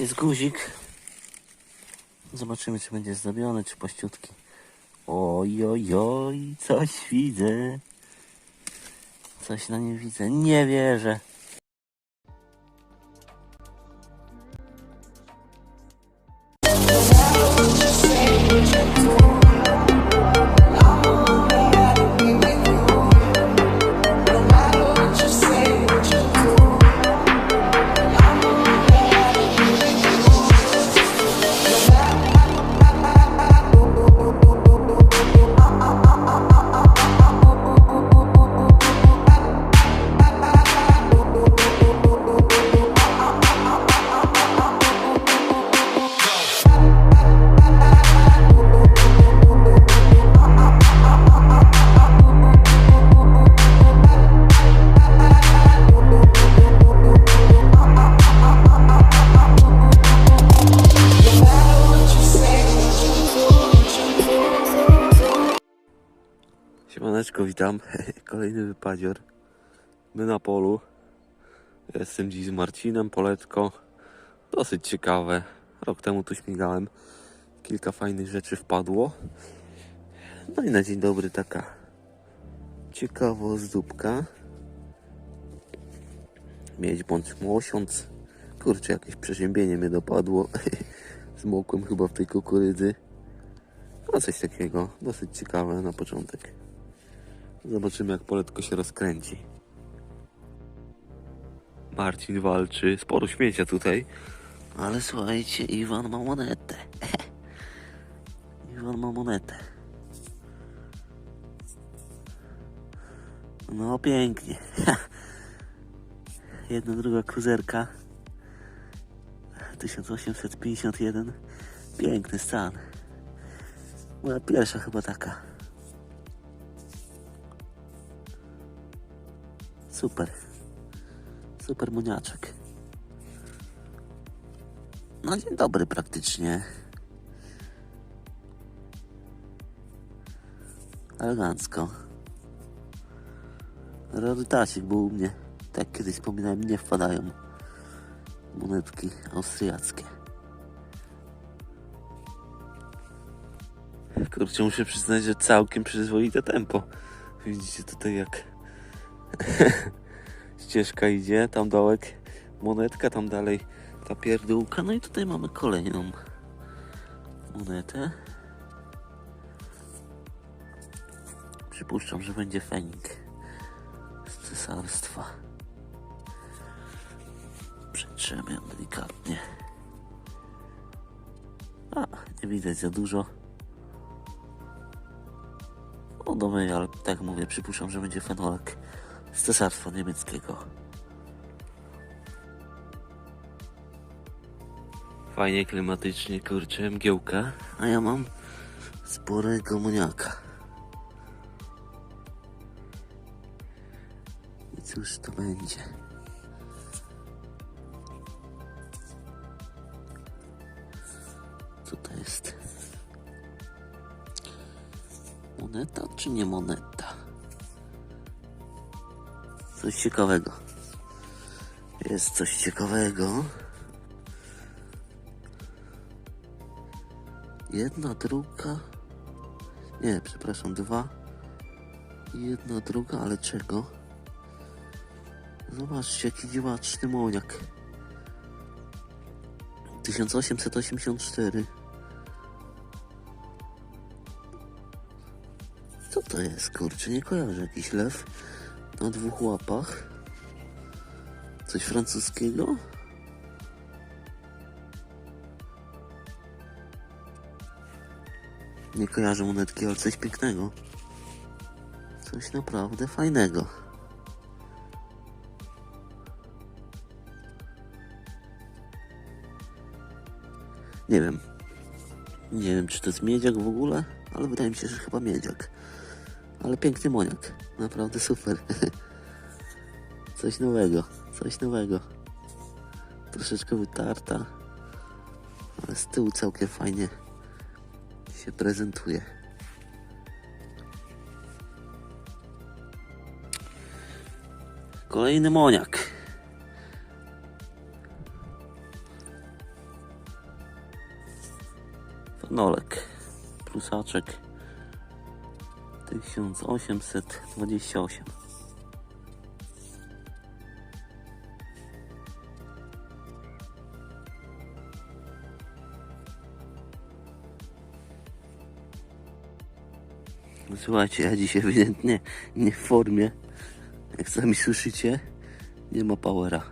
Jest guzik. Zobaczymy, czy będzie zdobiony, czy pościutki. Oj, oj, oj, coś widzę. Coś na nim widzę. Nie wierzę. Witam. Kolejny wypadzior. My na polu. Jestem dziś z Marcinem, poletko. Dosyć ciekawe. Rok temu tu śmigałem. Kilka fajnych rzeczy wpadło. No i na dzień dobry taka ciekawozdóbka. Mieć bądź mosiąc. Kurczę, jakieś przeziębienie mnie dopadło. Zmokłem chyba w tej kukurydzy. No coś takiego. Dosyć ciekawe na początek. Zobaczymy, jak poletko się rozkręci. Marcin walczy. Sporo śmiecia tutaj. Ale słuchajcie, Iwan ma monetę. Iwan ma monetę. No pięknie. Jedna, druga kruzerka. 1851. Piękny stan. Moja pierwsza chyba taka. Super. Super muniaczek. No dzień dobry praktycznie. Elegancko. Rarytacik był u mnie. Tak kiedyś wspominałem, nie wpadają monetki austriackie. Kurczę, muszę przyznać, że całkiem przyzwoite tempo. Widzicie tutaj jak ścieżka idzie, tam dołek monetka, tam dalej ta pierdółka. No i tutaj mamy kolejną monetę. Przypuszczam, że będzie fenik z cesarstwa. Przetrzemy ją delikatnie. A, nie widać za dużo. No domy, ale tak mówię, przypuszczam, że będzie fenolek z cesarstwa niemieckiego. Fajnie klimatycznie, kurczę, mgiełka, a ja mam sporego muniaka. I cóż to będzie? Co to jest? Moneta czy nie moneta? Coś ciekawego. Jest coś ciekawego. Jedna, druga. Nie, przepraszam, dwa. Jedna, druga, ale czego? Zobaczcie, jaki dziwaczny moniak. 1884. Co to jest, kurczę? Nie kojarzę. Jakiś lew na dwóch łapach. Coś francuskiego? Nie kojarzę monetki, ale coś pięknego. Coś naprawdę fajnego. Nie wiem. Nie wiem, czy to jest miedziak w ogóle, ale wydaje mi się, że chyba miedziak. Ale piękny moniak. Naprawdę super. Coś nowego. Coś nowego. Troszeczkę wytarta. Ale z tyłu całkiem fajnie się prezentuje. Kolejny moniak. Panolek. Plusaczek. 1828. Słuchajcie, ja dzisiaj ewidentnie nie w formie. Jak sami słyszycie, nie ma powera.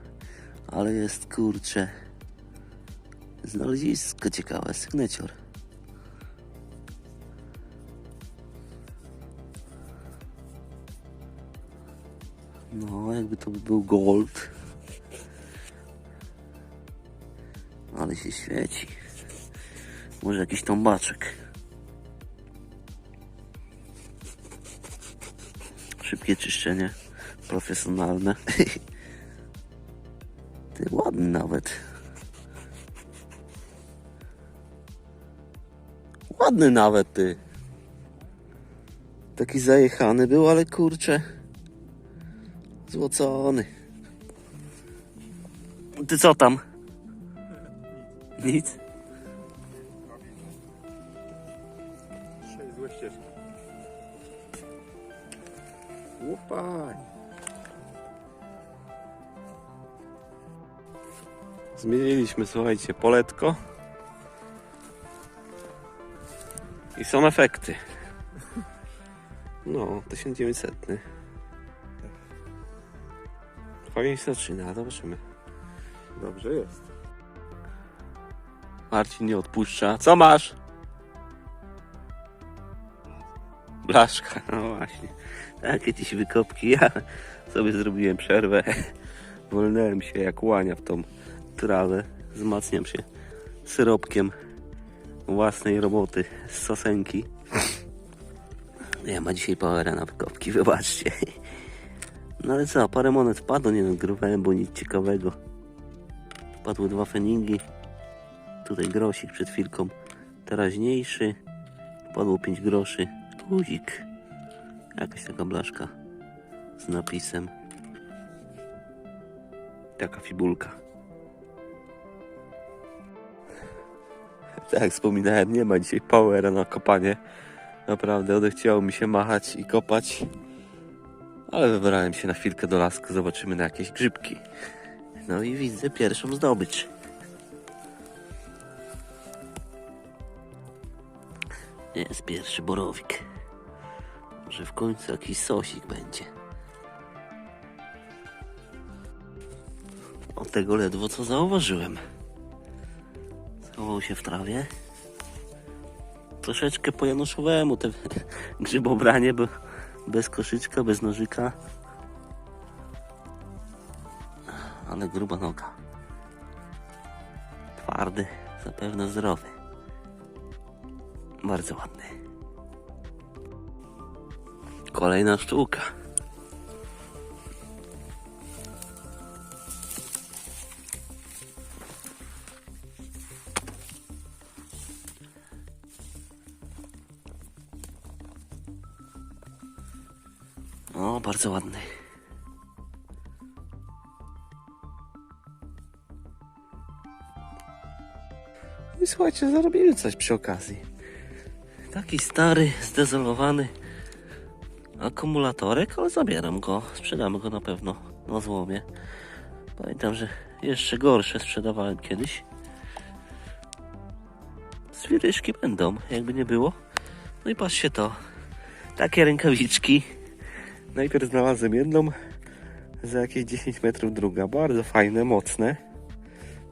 Ale jest kurcze. Znalezisko ciekawe, sygnecior. Jakby to był gold. Ale się świeci. Może jakiś tombaczek. Szybkie czyszczenie. Profesjonalne. Ty ładny nawet. Ładny nawet ty. Taki zajechany był, ale kurczę. Złocony. Ty co tam? Nic. Sześć złe ścieżki. Łupaj. Zmieniliśmy, słuchajcie, poletko. I są efekty. No, 1900. Się zaczyna, zobaczymy. Dobrze jest. Marcin nie odpuszcza. Co masz? Blaszka, no właśnie. Takie dziś wykopki. Ja sobie zrobiłem przerwę. Wolnąłem się jak łania w tą trawę. Wzmacniam się syropkiem własnej roboty z sosenki. Nie ma dzisiaj powera na wykopki, wybaczcie. No ale co, parę monet wpadło, nie nagrywałem, bo nic ciekawego. Wpadły dwa feningi. Tutaj grosik przed chwilką teraźniejszy. Wpadło 5 groszy. Guzik. Jakaś taka blaszka z napisem. Taka fibulka. Tak jak wspominałem, nie ma dzisiaj powera na kopanie. Naprawdę odechciało mi się machać i kopać. Ale wybrałem się na chwilkę do lasku, zobaczymy na jakieś grzybki. No i widzę pierwszą zdobycz. Jest pierwszy borowik. Może w końcu jakiś sosik będzie. O tego ledwo co zauważyłem. Schował się w trawie. Troszeczkę po januszowemu te grzybobranie, bo bez koszyczka, bez nożyka. Ale gruba noga. Twardy, zapewne zdrowy. Bardzo ładny. Kolejna sztuka. Bardzo ładny. I słuchajcie, zarobimy coś przy okazji. Taki stary, zdezolowany akumulatorek, ale zabieram go. Sprzedamy go na pewno na złomie. Pamiętam, że jeszcze gorsze sprzedawałem kiedyś. Zwiryszki będą, jakby nie było. No i patrzcie to. Takie rękawiczki. Najpierw znalazłem jedną, za jakieś 10 metrów druga. Bardzo fajne, mocne.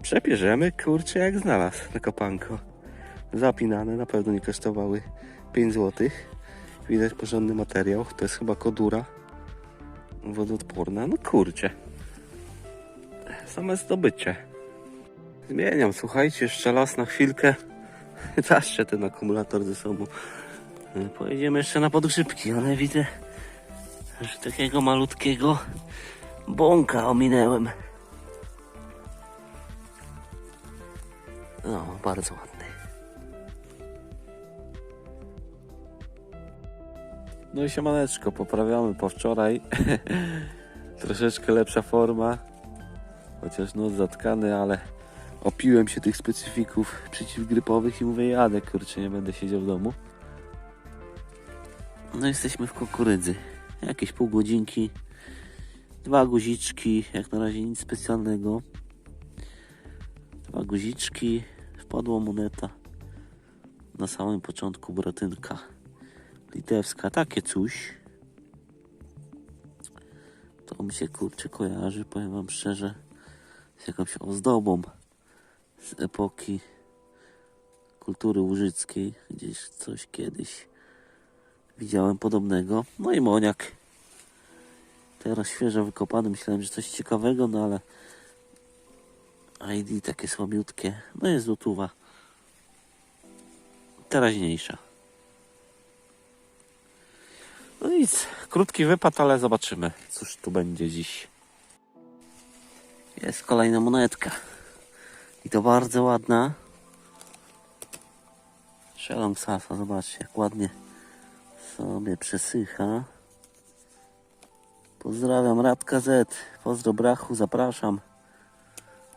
Przepierzemy, kurczę, jak znalazł na kopanko. Zapinane, na pewno nie kosztowały 5 zł. Widać porządny materiał. To jest chyba kodura wodoodporna. No kurczę. Same zdobycie. Zmieniam, słuchajcie, jeszcze las na chwilkę. Taszczę ten akumulator ze sobą. Pojedziemy jeszcze na podgrzybki, ale widzę, że takiego malutkiego bąka ominęłem. No, bardzo ładny. No i siemaneczko, poprawiamy po wczoraj. Troszeczkę lepsza forma. Chociaż nóż zatkany, ale Opiłem się tych specyfików przeciwgrypowych i mówię jadę, kurczę, nie będę siedział w domu. No jesteśmy w kukurydzy. Jakieś pół godzinki. Dwa guziczki, jak na razie nic specjalnego. Dwa guziczki, wpadła moneta. Na samym początku bratynka litewska, takie coś. To mi się kurczę kojarzy, powiem wam szczerze, z jakąś ozdobą z epoki kultury łużyckiej. Gdzieś coś kiedyś widziałem podobnego. No i moniak. Teraz świeżo wykopany. Myślałem, że coś ciekawego, no ale ID takie słabiutkie. No jest złotówa. Teraźniejsza. No nic, krótki wypad, ale zobaczymy, cóż tu będzie dziś. Jest kolejna monetka. I to bardzo ładna. Szelong Safa, zobaczcie jak ładnie sobie przesycha. Pozdrawiam Radka Z. Pozdro Brachu, zapraszam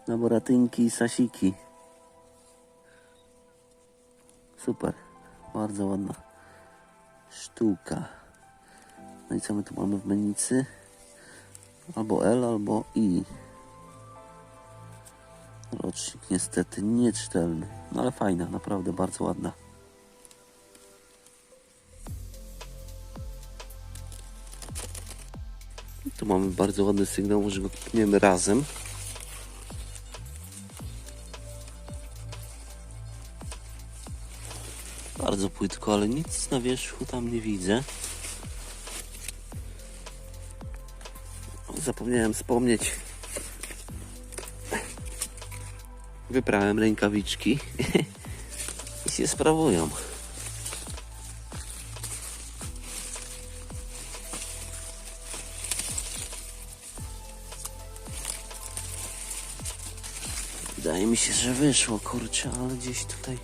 na boratynki i sasiki. Super, bardzo ładna sztuka. No i co my tu mamy w menicy? Albo L, albo I. Rocznik niestety nieczytelny, no ale fajna, naprawdę bardzo ładna. Mamy bardzo ładny sygnał, może go klikniemy razem. Bardzo płytko, ale nic na wierzchu tam nie widzę. Zapomniałem wspomnieć, Wyprałem rękawiczki i się sprawują. Wydaje mi się, że wyszło, kurczę, ale gdzieś tutaj.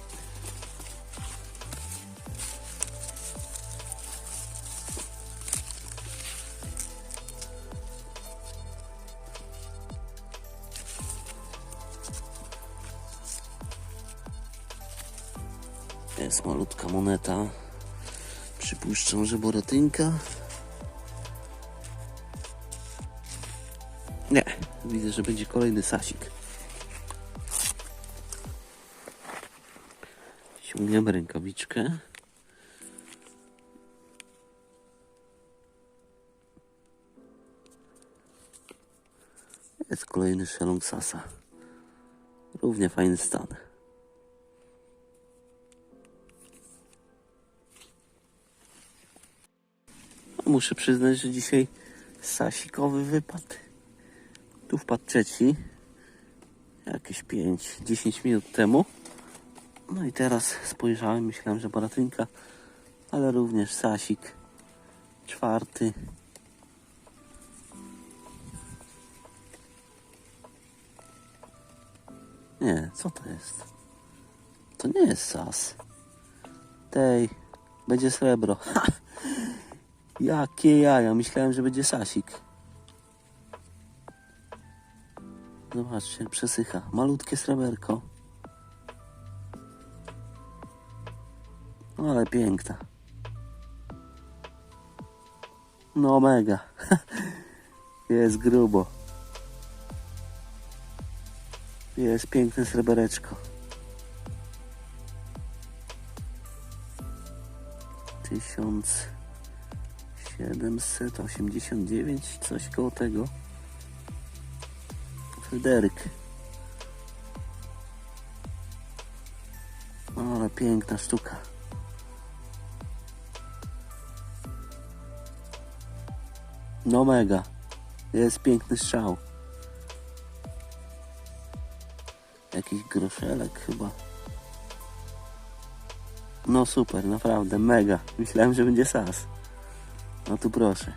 Jest malutka moneta. Przypuszczam, że boratynka. Nie, widzę, że będzie kolejny sasik. Ściągniemy rękawiczkę. Jest kolejny szelong sasa. Równie fajny stan. Muszę przyznać, że dzisiaj sasikowy wypad. Tu wpadł trzeci. Jakieś 5-10 minut temu. No i teraz spojrzałem, myślałem, że baratynka, ale również sasik. Czwarty. Nie, co to jest? To nie jest sas. Tej, będzie srebro. Ha! Jakie jaja, myślałem, że będzie sasik. Zobaczcie, przesycha. Malutkie sreberko. No ale piękna. No mega. Jest grubo. Jest piękne srebereczko. Tysiąc... 789, coś koło tego. Fryderyk. No, ale piękna sztuka. No mega. Jest piękny strzał. Jakiś groszelek chyba. No super, naprawdę, mega. Myślałem, że będzie sas. No tu proszę.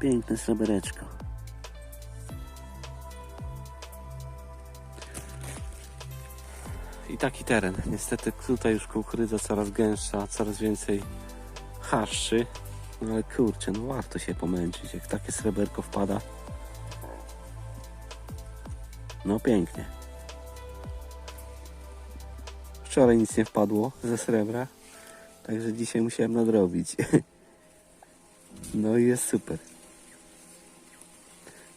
Piękne srebereczko. I taki teren. Niestety tutaj już kukurydza coraz gęstsza, coraz więcej harszy. No ale kurczę, no warto się pomęczyć, jak takie sreberko wpada. No pięknie. Wczoraj nic nie wpadło ze srebra, także dzisiaj musiałem nadrobić. No i jest super.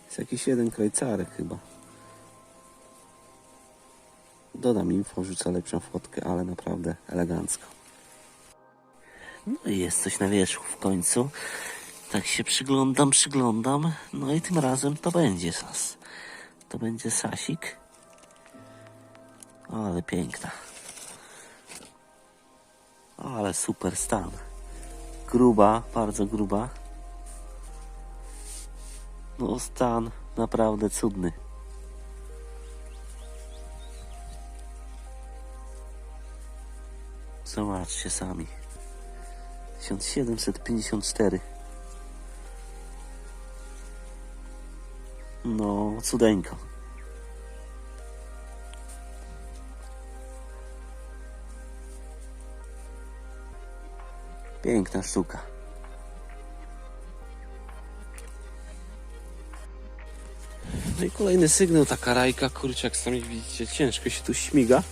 Jest jakiś jeden krajcarek chyba. Dodam info, rzucę lepszą fotkę, ale naprawdę elegancko. No i jest coś na wierzchu w końcu. Tak się przyglądam, przyglądam. No i tym razem to będzie sas. To będzie sasik. Ale piękna. Ale super stan. Gruba, bardzo gruba. No stan naprawdę cudny. Zobaczcie sami. 1754. No, cudeńko. Piękna sztuka. No i kolejny sygnał, taka rajka, kurczę, jak sami widzicie, ciężko się tu śmiga.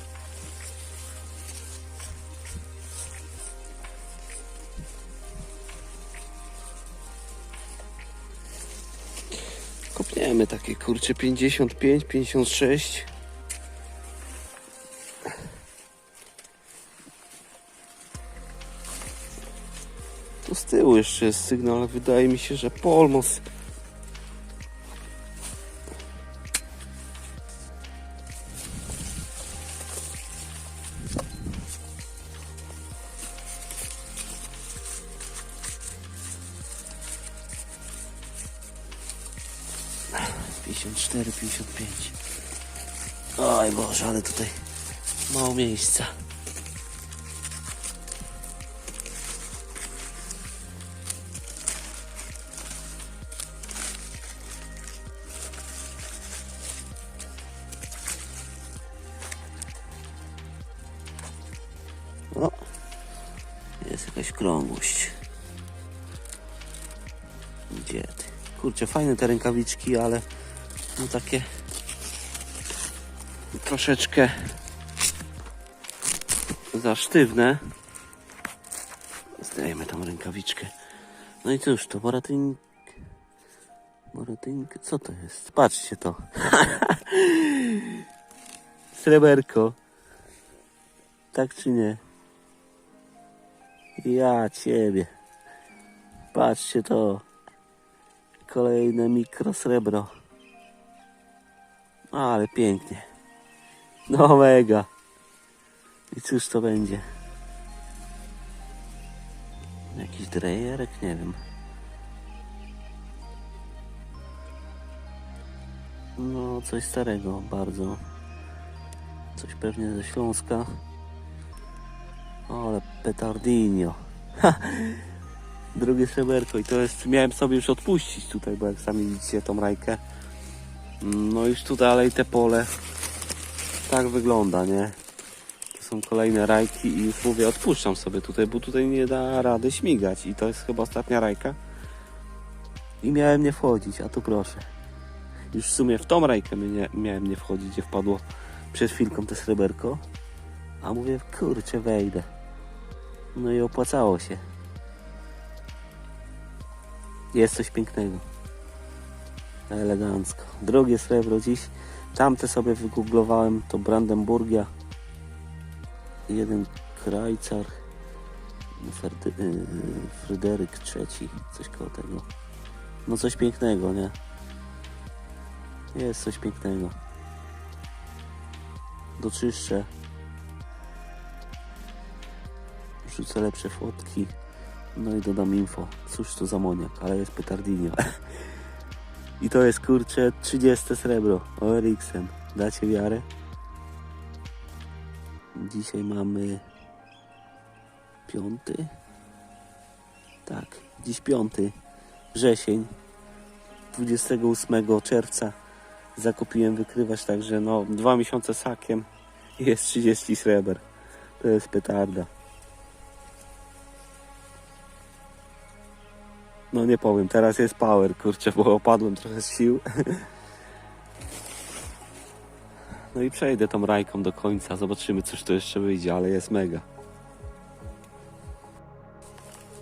Kurczę, 55, 56. Tu z tyłu jeszcze jest sygnał, ale wydaje mi się, że Polmos miejsca. O, jest jakaś krągłość. Gdzie ty? Kurczę, fajne te rękawiczki, ale no takie troszeczkę za sztywne. Zdajemy tą rękawiczkę. No i cóż, to Boratyn... Boratynka, co to jest? Patrzcie to. Sreberko. Tak czy nie? Ja ciebie. Patrzcie to. Kolejne mikrosrebro. Ale pięknie. No mega. I cóż to będzie? Jakiś drejerek? Nie wiem. No, coś starego bardzo. Coś pewnie ze Śląska. O, ale petardinio. Ha! Drugie sreberko i to jest... Miałem sobie już odpuścić tutaj, bo jak sami widzicie tą rajkę. No już tu dalej te pole tak wygląda, nie? To są kolejne rajki i już mówię, odpuszczam sobie tutaj, bo tutaj nie da rady śmigać i to jest chyba ostatnia rajka. I miałem nie wchodzić, a tu proszę. Już w sumie w tą rajkę miałem nie wchodzić, gdzie wpadło Przed chwilką te sreberko. A mówię, kurczę, wejdę. No i opłacało się. Jest coś pięknego. Elegancko. Drogie srebro dziś. Tamte sobie wygooglowałem, to Brandenburgia. Jeden Krajcar. Ferdy, yy, Fryderyk III. Coś koło tego. No coś pięknego, nie? Jest coś pięknego. Doczyszczę. Rzucę lepsze fotki. No i dodam info. Cóż to za moniak, ale jest petardinio. I to jest kurcze 30 srebro ORX-em. Dacie wiarę? Dzisiaj mamy piąty. Tak, dziś piąty wrzesień. 28 czerwca zakupiłem wykrywacz, także no dwa miesiące sakiem jest 30 sreber. To jest petarda. No nie powiem, teraz jest power, kurczę, bo opadłem trochę z sił. No i przejdę tą rajką do końca, zobaczymy cóż to jeszcze wyjdzie, ale jest mega.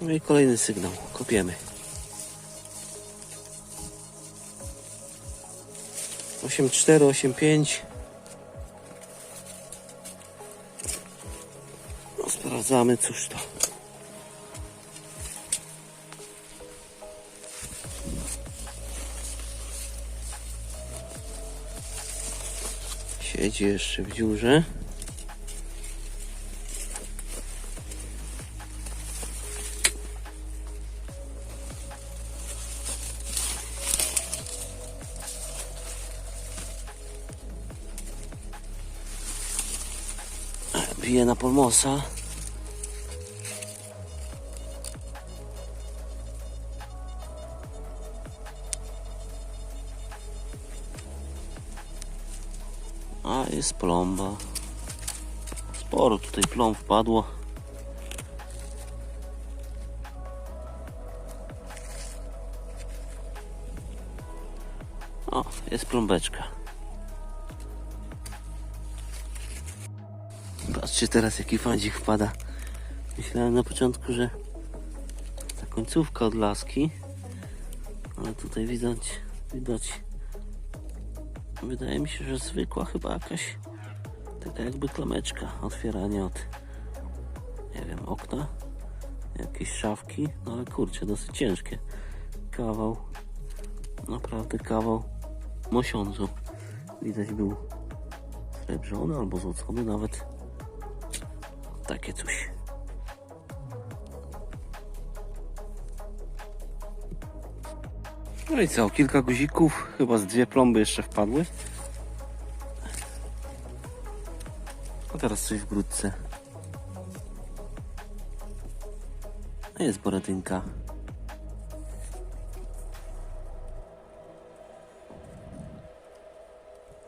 No i kolejny sygnał. Kopiemy. 8,4, 8,5. No, sprawdzamy, cóż to. Siedzi jeszcze w dziurze. Bije na polmosa. Jest plomba. Sporo tutaj plomb wpadło. O, jest plombeczka. Patrzcie teraz jaki fandzik wpada. Myślałem na początku, że ta końcówka od laski, ale tutaj widać, widać. Wydaje mi się, że zwykła chyba jakaś taka jakby klameczka otwierania od nie wiem, okna, jakieś szafki, no ale kurczę, dosyć ciężkie. Kawał, naprawdę kawał mosiądzu. Widać był srebrzony albo złocony nawet. Takie coś. No i co, kilka guzików, chyba z dwie plomby jeszcze wpadły. A teraz coś w grudce. Jest boratynka.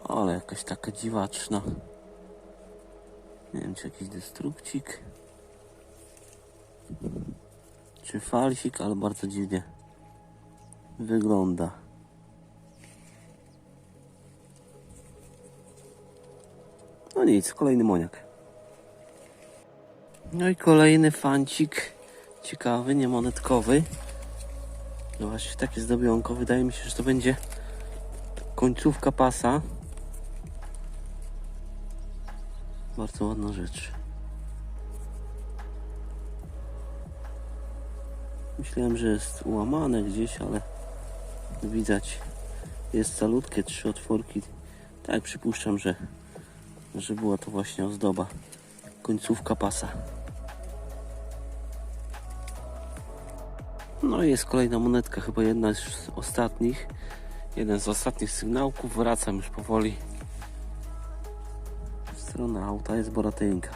Ale jakaś taka dziwaczna. Nie wiem, czy jakiś destrukcik, czy falsik, ale bardzo dziwnie wygląda. No nic, kolejny moniak. No i kolejny fancik, ciekawy, niemonetkowy. No właśnie, takie zdobionko. Wydaje mi się, że to będzie końcówka pasa. Bardzo ładna rzecz. Myślałem, że jest ułamane gdzieś, ale widać jest calutkie, trzy otworki. Tak, przypuszczam, że, że była to właśnie ozdoba. Końcówka pasa. No i jest kolejna monetka, chyba jedna z ostatnich. Jeden z ostatnich sygnałków. Wracam już powoli w stronę auta jest boratynka.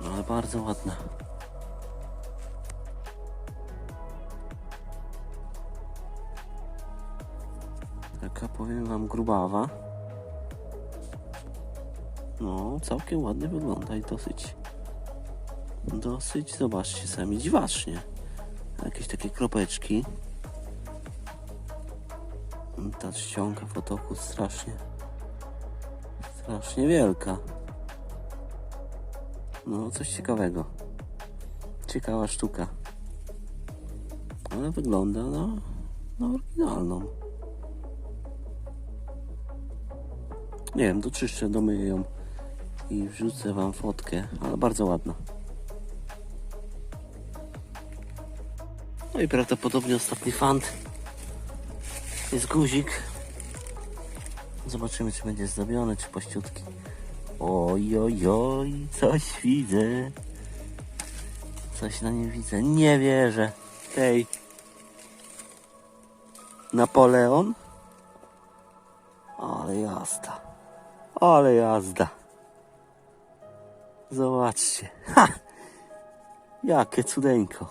No ale bardzo ładna. Taka powiem wam grubawa. No, całkiem ładnie wygląda i dosyć. Dosyć, zobaczcie sami, dziwacznie. Jakieś takie kropeczki. Ta ściąga fotoku strasznie. Strasznie wielka. No, coś ciekawego. Ciekawa sztuka. Ale wygląda na, na oryginalną. Nie wiem, doczyszczę, domyję ją i wrzucę wam fotkę, ale bardzo ładna. No i prawdopodobnie ostatni fant jest guzik. Zobaczymy, czy będzie zdobiony, czy pościutki. Oj, oj, oj, coś widzę. Coś na nim widzę. Nie wierzę. Tej. Napoleon? Ale jazda. Ale jazda. Zobaczcie. Ha! Jakie cudeńko.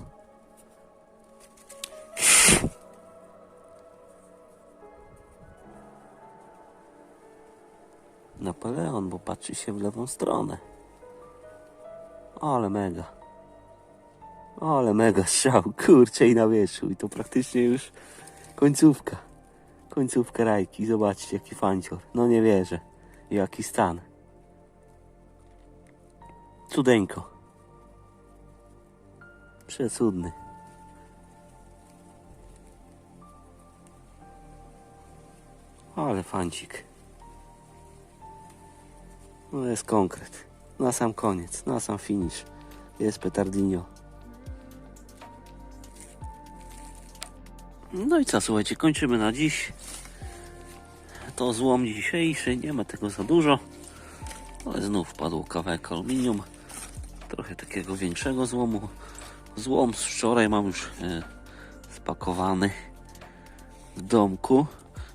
Napoleon, bo patrzy się w lewą stronę. Ale mega. Ale mega strzał, kurczę i na wierzchu. I to praktycznie już końcówka. Końcówkę rajki, zobaczcie jaki fancior. No nie wierzę. Jaki stan. Cudeńko. Przecudny. Ale fancik. No jest konkret. Na sam koniec, na sam finish. Jest petardinio. No i co, słuchajcie, kończymy na dziś. To złom dzisiejszy, nie ma tego za dużo. Ale znów padł kawałek aluminium. Trochę takiego większego złomu. Złom z wczoraj mam już e, spakowany w domku.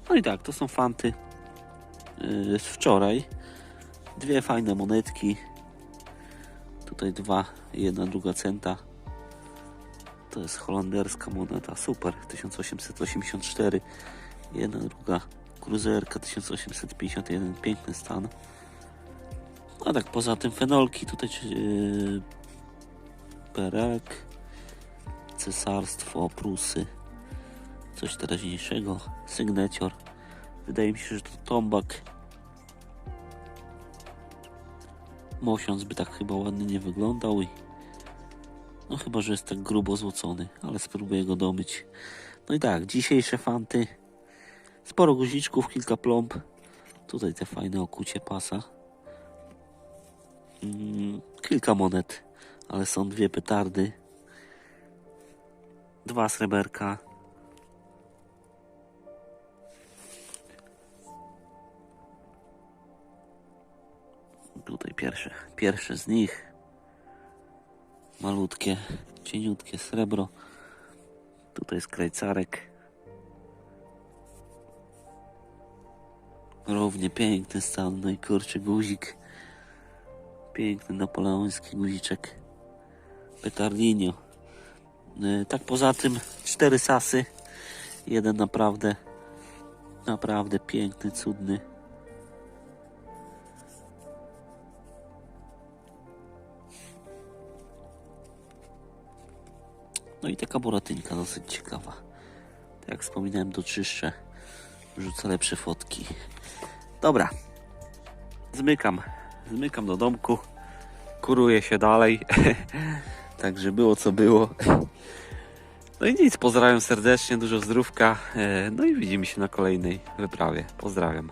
No i tak, to są fanty e, z wczoraj. Dwie fajne monetki. Tutaj dwa, jedna druga centa. To jest holenderska moneta, super, 1884. Jedna druga kruzerka 1851, piękny stan. A tak poza tym fenolki tutaj yy, Cesarstwo, Prusy, coś teraźniejszego, Sygnecior. Wydaje mi się, że to tombak. Mosiąc by tak chyba ładnie nie wyglądał i no chyba, że jest tak grubo złocony, ale spróbuję go domyć. No i tak, dzisiejsze fanty. Sporo guziczków, kilka plomb. Tutaj te fajne okucie pasa. Mm, kilka monet, ale są dwie petardy. Dwa sreberka. Tutaj pierwsze, pierwsze z nich malutkie, cieniutkie srebro. Tutaj jest krajcarek. Równie piękny stan, no i kurczę guzik. Piękny napoleoński guziczek. Petardinio. Yy, Tak poza tym cztery sasy. Jeden naprawdę, naprawdę piękny, cudny. No i taka boratynka dosyć ciekawa. Tak jak wspominałem, doczyszczę. Rzucę lepsze fotki. Dobra. Zmykam. Zmykam do domku. Kuruję się dalej. Także było co było. No i nic, pozdrawiam serdecznie, dużo zdrówka. E, No i widzimy się na kolejnej wyprawie. Pozdrawiam.